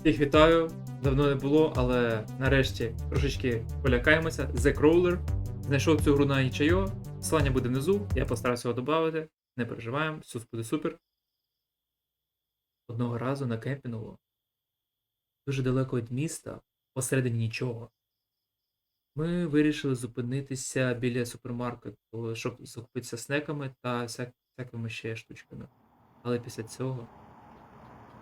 Всіх вітаю. Давно не було, але нарешті трошечки полякаємося. The Crawler. Знайшов цю гру на itch.io. Посилання буде внизу. Я постараюся його додати. Не переживаємо, все буде супер. Одного разу на кемпінгу, дуже далеко від міста, посередині нічого. Ми вирішили зупинитися біля супермаркету, щоб закупитися снеками та всяк- всякими ще штучками. Але після цього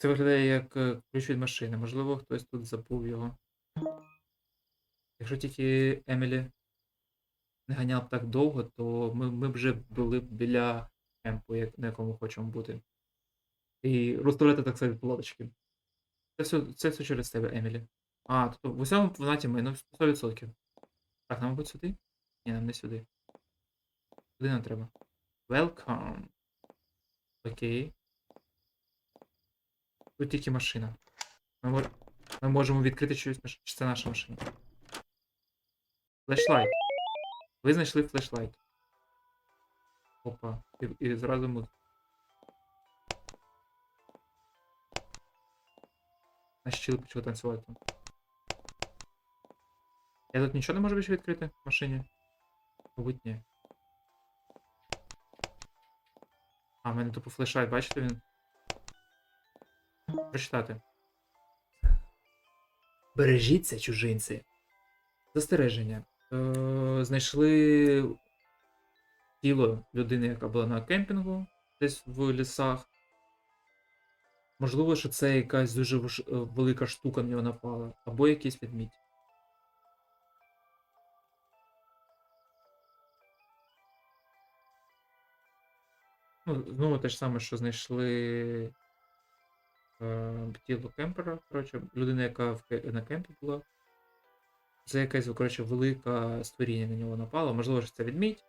Це виглядає як е, ключ від машини. Можливо, хтось тут забув його. Якщо тільки Емілі не ганяла б так довго, то ми, ми вже були б біля кемпу, як, на якому хочемо бути. І розставляти так сказати лодочки. Це все, це все через тебе, Емілі. А, тобто в усьому вона тіми, ну 100%. Так, нам, мабуть, сюди? Ні, нам не сюди. Куди нам треба? Welcome. Окей. Тут тільки машина. Ми, мож... Ми можемо відкрити щось, наш- чи це наша машина. Флешлайт. Ви знайшли флешлайт. Опа. І, і зразу мут. Наші чили почали танцювати. Я тут нічого не можу більше відкрити в машині? Мабуть, ні. А, в мене тупо флешлайт, бачите він? Прочитати. Бережіться, чужинці. Застереження. Е, знайшли тіло людини, яка була на кемпінгу десь в лісах. Можливо, що це якась дуже е, велика штука на нього напала, або якийсь ведмідь. Ну, знову те ж саме, що знайшли тіло кемпера, коротше, людина, яка в, на кемпі була. Це якесь, коротше, велика створіння на нього напало. Можливо, що це відмідь.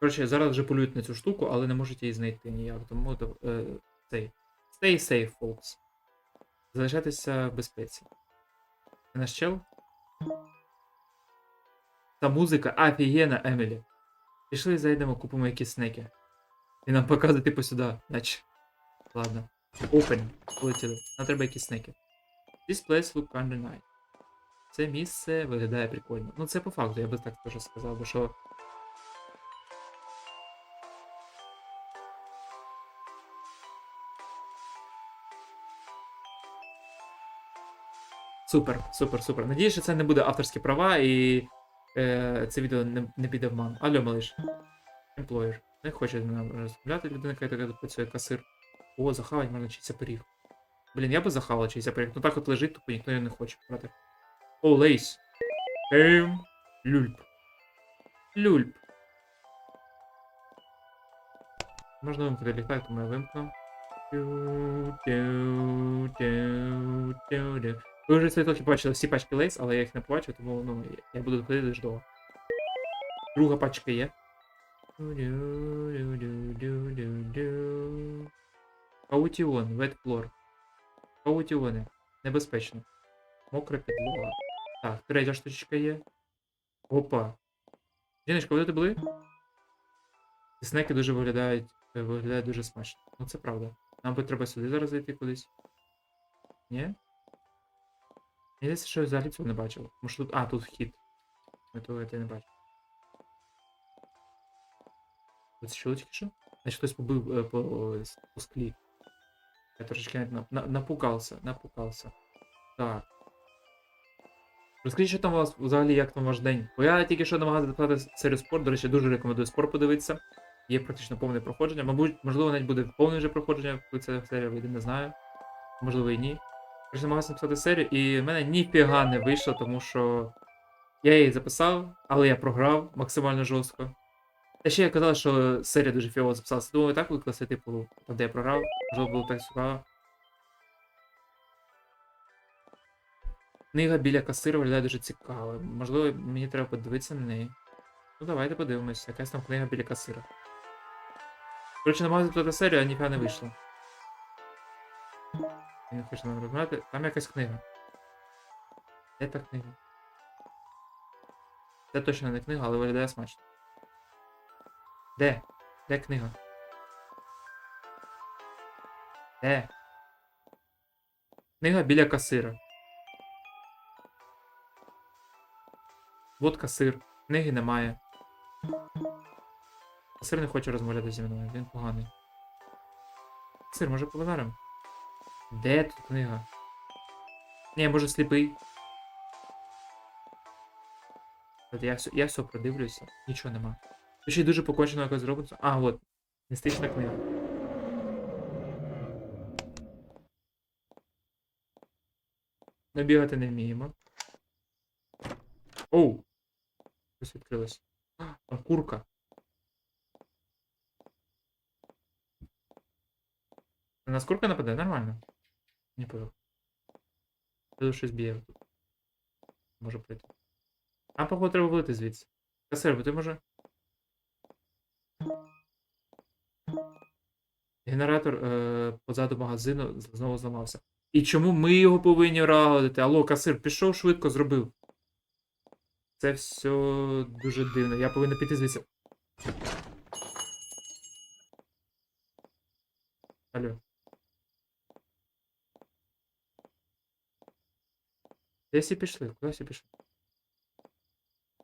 Коротше, зараз вже полюють на цю штуку, але не можуть її знайти ніяк. Тому е, цей. Stay safe, folks. Залишайтеся в безпеці. Це наш чел? Та музика офігенна, Емілі. Пішли зайдемо, купимо якісь снеки. І нам показує, типу, сюди, наче. Ладно. Open. Полетіли. Нам треба якісь снеки. This place look kinda nice. Це місце виглядає прикольно. Ну це по факту, я би так теж сказав, бо що. Супер, супер, супер. Надіюсь, що це не буде авторські права і е, це відео не, не піде в ман. Алло, малиш. Employer. Не хоче нам розмовляти людина, яка працює касир. О, захавать можна чийся пиріг. Блін, я би захавала чийся пиріг. Ну так от лежить, тупо ніхто його не хоче брати. О, лейс. Ем. Люльп. Люльп. Можна вимкнути ліхтар, тому я вимкну. Ви вже трохи бачили всі пачки лейс, але я їх не побачив, тому ну, я буду доходити лише до. Друга пачка є. Каутіон, floor. Каутіони. Небезпечно. Мокра підлога. Так, третя штучка є. Опа. Жіночка, ви тут були? Ці снеки дуже виглядають, е, виглядають дуже смачно. Ну це правда. Нам би треба сюди зараз зайти кудись. Ні? Мені здається, що взагалі цього не бачив. Може тут. А, тут вхід. Ми того я не бачив. Це чули що? Значить хтось побив е, по, по склі. Я трошечки навіть на, на, напугався, напугався. Так. Розкажіть, що там у вас взагалі, як там ваш день? Бо я тільки що намагався запитати серію спорт, до речі, дуже рекомендую спорт подивитися. Є практично повне проходження. Мабуть, можливо, навіть буде повне вже проходження, коли ця серія вийде, не знаю. Можливо і ні. Я намагався написати серію, і в мене ніфіга не вийшло, тому що я її записав, але я програв максимально жорстко. Та ще я казав, що серія дуже фіово записалася. Думаю, так викласти, типу, там, де я програв. Можливо, було так цікаво. Книга біля касира виглядає дуже цікаво. Можливо, мені треба подивитися на неї. Ну, давайте подивимося. Якась там книга біля касира. Коротше, намагаюся тут серію, а ніфіга не вийшло. Я не хочу нам розмовляти. Там якась книга. Де та книга? Це точно не книга, але виглядає смачно. Де? Де книга? Де? Книга біля касира. Вот касир. Книги немає. Касир не хоче розмовляти зі мною, він поганий. Касир, може поговоримо? Де тут книга? Ні, може сліпий. Я все, я все продивлюся, нічого нема. Ще й дуже покончено якось зроблено. А, от. Містична книга. Ми бігати не вміємо. Оу! Щось відкрилось. А, курка. На нас курка нападе? Нормально. Не понял. Тут щось б'є. Може прийти. А походу треба вилити звідси. Касир, бо ти може. Генератор е, позаду магазину знову зламався. І чому ми його повинні радити? Алло, касир, пішов швидко, зробив. Це все дуже дивно. Я повинен піти звідси. Алло. Де всі пішли? Куди всі пішли?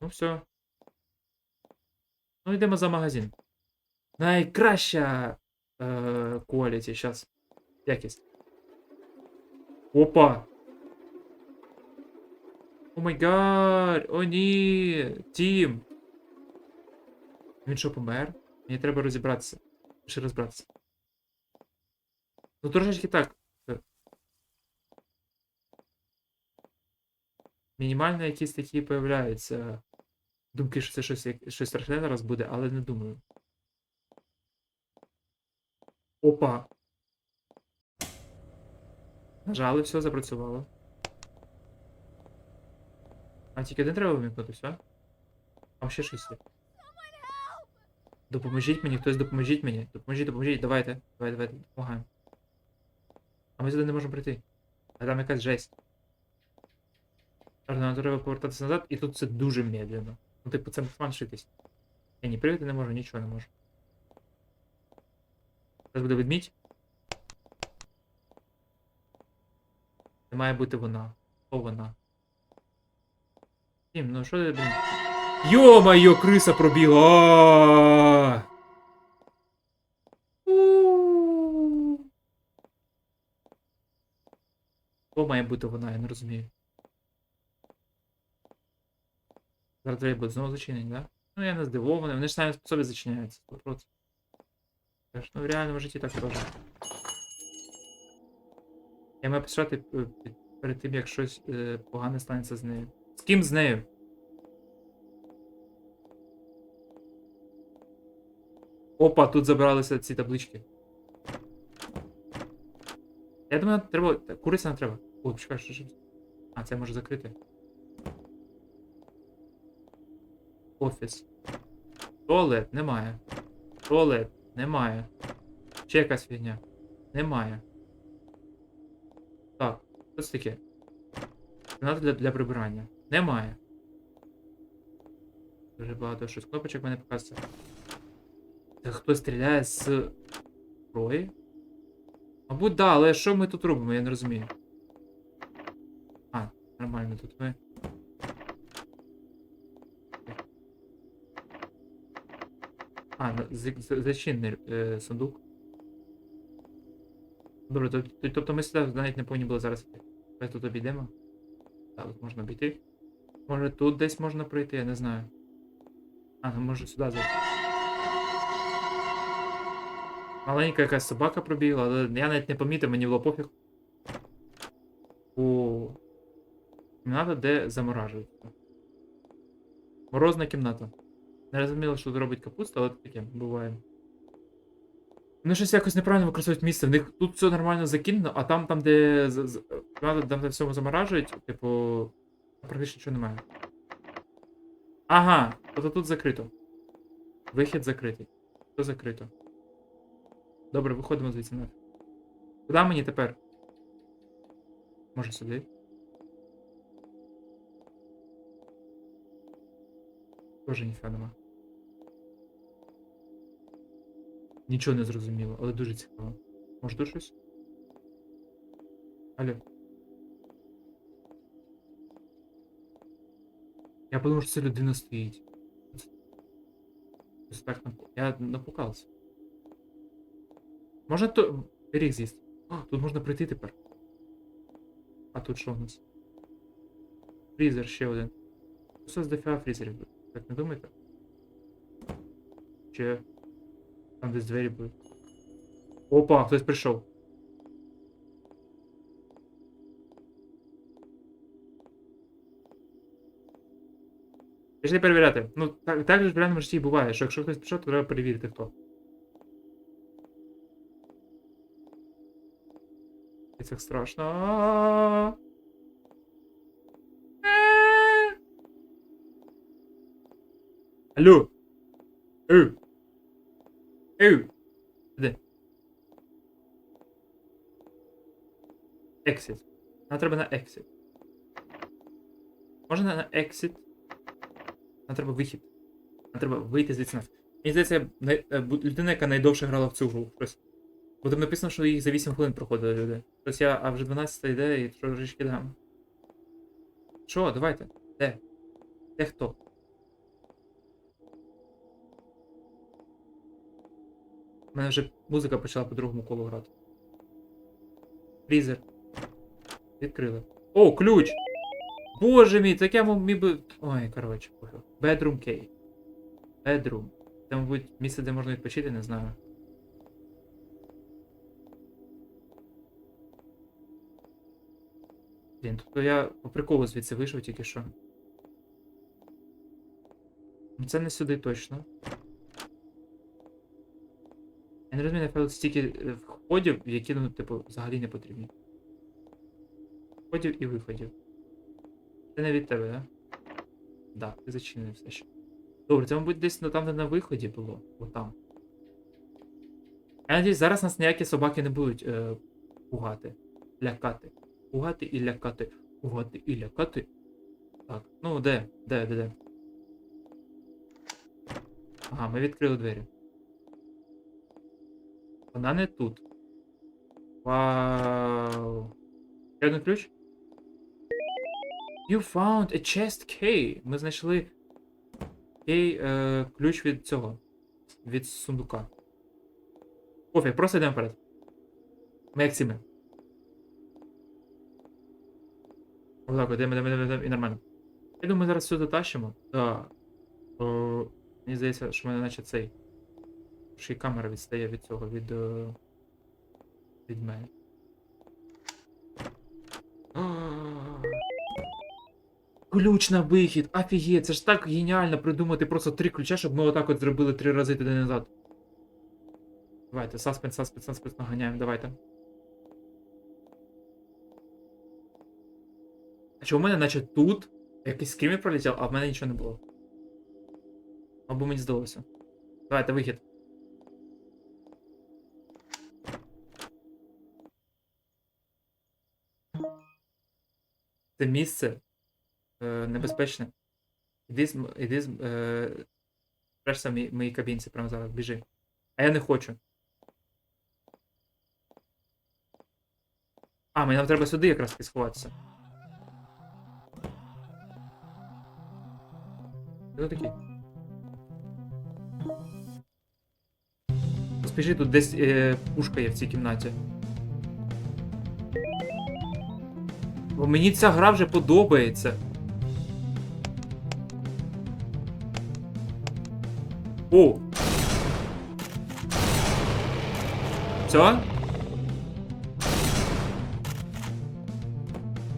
Ну все. Ну йдемо за магазин. Найкраща е, quality, зараз. Якість. Опа! О май гад! О ні! Тім! Він що, помер? Мені треба розібратися. Ще розбратися. Ну трошечки так. Мінімально якісь такі появляються. Думки, що це щось, щось страшне зараз буде, але не думаю. Опа. Нажали, все запрацювало. А тільки один треба вимкнути, все? Там ще щось. Допоможіть мені, хтось допоможіть мені. Допоможіть, допоможіть, давайте. Давайте, давайте, допомагаємо. А ми сюди не можемо прийти. А там якась жесть. Нам треба повертатися назад, і тут все дуже медленно. Ну, типу, це фаншитись. Я ні привіти не можу, нічого не можу. Зараз буде ведмідь. Це має бути вона. О, вона. Тім, ну що ти, блін. Йо-моє, криса пробігла! Хто має бути вона, я не розумію. Зараз двері будуть знову зачинені, да? Ну я не здивований, вони ж самі собі зачиняються. Ну в реальному житті так теж. Я маю писати е, перед тим, як щось е, погане станеться з нею. З ким з нею? Опа, тут забралися ці таблички. Я думаю, треба. Куриця не треба. О, почекай, що ж. А, це може закрити. Офіс. Туалет немає. Туалет немає. Ще якась фігня. Немає. Так, що таке? Кімната для, для прибирання. Немає. Дуже багато щось. Кнопочок мене показує. Та хтось стріляє з зброї? Мабуть, да, але що ми тут робимо, я не розумію. А, нормально, тут ми. А, ну, зачинний е, сундук. Добре, то- то- тобто ми сюди навіть не повинні були зараз. Ми тут обійдемо. Так, тут можна обійти. Може тут десь можна пройти, я не знаю. А, ну може сюди зайти. Маленька якась собака пробігла, але я навіть не помітив, мені було пофіг. О. Кімната, де заморажується. Морозна кімната. Не розуміло, що тут робить капуста, але таке буває. Вони щось якось неправильно використовують місце. В них тут все нормально закинено, а там, там, де там, де всьому заморажують, типу, практично нічого немає. Ага, тобто тут закрито. Вихід закритий. Все закрито. Добре, виходимо звідси нафіг. Куди мені тепер? Може сюди? Тоже ніфіга нема. Нічого не зрозуміло, але дуже цікаво. Може тут щось? Алло. Я подумав, що це людина стоїть. Ось так Я напукався. Можна то. Пиріг з'їсти. А, тут можна прийти тепер. А тут що у нас? Фрізер ще один. Все з дофіга фрізерів. Так не думаєте? Чи там десь двері були? Опа, хтось прийшов. Пішли перевіряти. Ну, так, так же в реальному житті і буває, що якщо хтось пішов, то треба перевірити хто. І це страшно. Е. Алло. Ей. Ей. Де? Exit. Нам треба на exit. Можна на exit? Нам треба вихід. Нам треба вийти звідси. нафіг. Мені здається, людина, яка найдовше грала в цю гру. Щось. Бо там написано, що їх за 8 хвилин проходили люди. Тобто я, а вже 12 йде і трошечки дам. Що, давайте? Де? Де хто? У мене вже музика почала по другому колу грати. Фрізер. Відкрили. О, ключ! Боже мій, так я міг би. Ой, коротше, пофіг. Bedroom key. Bedroom. Це, мабуть, місце, де можна відпочити, не знаю. Блін, тобто я по приколу звідси вийшов тільки що. Ну, Це не сюди точно. Я не розумію, напевно, стільки е, входів, які, ну, типу, взагалі не потрібні. Входів і виходів. Це не від тебе, да? Да, ти зачинений все ще. Добре, це, мабуть, десь ну, там, де на виході було. Отам. Я надіюсь, зараз нас ніякі собаки не будуть е, пугати. Лякати. Пугати і лякати. Пугати і лякати. Так, ну де? Де, де, де? Ага, ми відкрили двері. Вона не тут. Вау. Ще один ключ? You found a chest key. Ми знайшли кей, е, ключ від цього. Від сундука. Пофіг, просто йдемо вперед. Ми як сіми. Отак, йдемо, йдемо, йдемо, йдемо, і нормально. Я думаю, зараз все дотащимо. Да. О, мені здається, що в мене наче цей. Ще й камера відстає від цього, від. е, від мене. Ключ на вихід, офігеть, це ж так геніально придумати просто три ключа, щоб ми отак от зробили три рази туди назад. Давайте, саспенс, саспенс, саспенс наганяємо, давайте. А що у мене наче тут якийсь скрімер пролетів, а в мене нічого не було. Або мені здалося. Давайте, вихід. Це місце е, небезпечне. Іди з, іди з, е, в моїй кабінці прямо зараз, біжи. А я не хочу. А, мені нам треба сюди якраз сховатися. Хто такий? Поспіши, тут десь е, пушка є в цій кімнаті. Бо мені ця гра вже подобається. О! Все?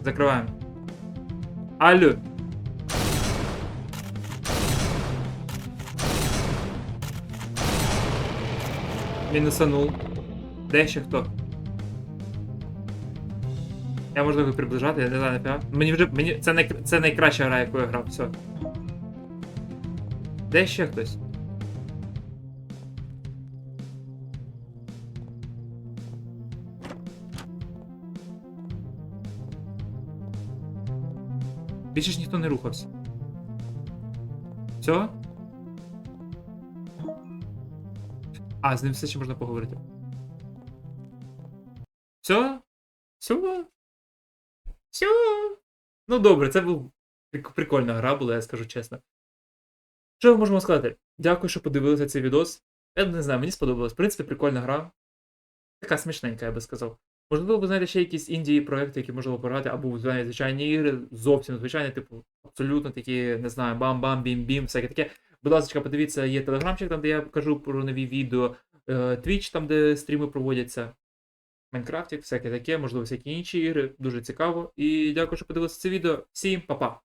Закриваємо. Алло. Мінусанув. Де ще хто? Я можу його приближати, я не знаю, нафіга. Мені вже. Мені, це, най, це найкраща гра, яку я грав, все. Де ще хтось? Більше ж ніхто не рухався. Все? А, з ним все ще можна поговорити. Все? Все? Все? Ну добре, це був прикольна гра була, я скажу чесно. Що ми можемо сказати? Дякую, що подивилися цей відос. Я не знаю, мені сподобалось. В принципі, прикольна гра. Така смішненька, я би сказав. Можливо, ви знаєте ще якісь індії проекти, які можливо пограти, або звичайні ігри, зовсім звичайні, типу, абсолютно такі, не знаю, бам-бам, бім-бім, всяке таке. Будь ласка, подивіться, є телеграмчик, там, де я кажу про нові відео, е, Twitch, там, де стріми проводяться. Майнкрафтик, всяке таке, можливо, всякі інші ігри. Дуже цікаво. І дякую, що подивилися це відео. Всім па-па!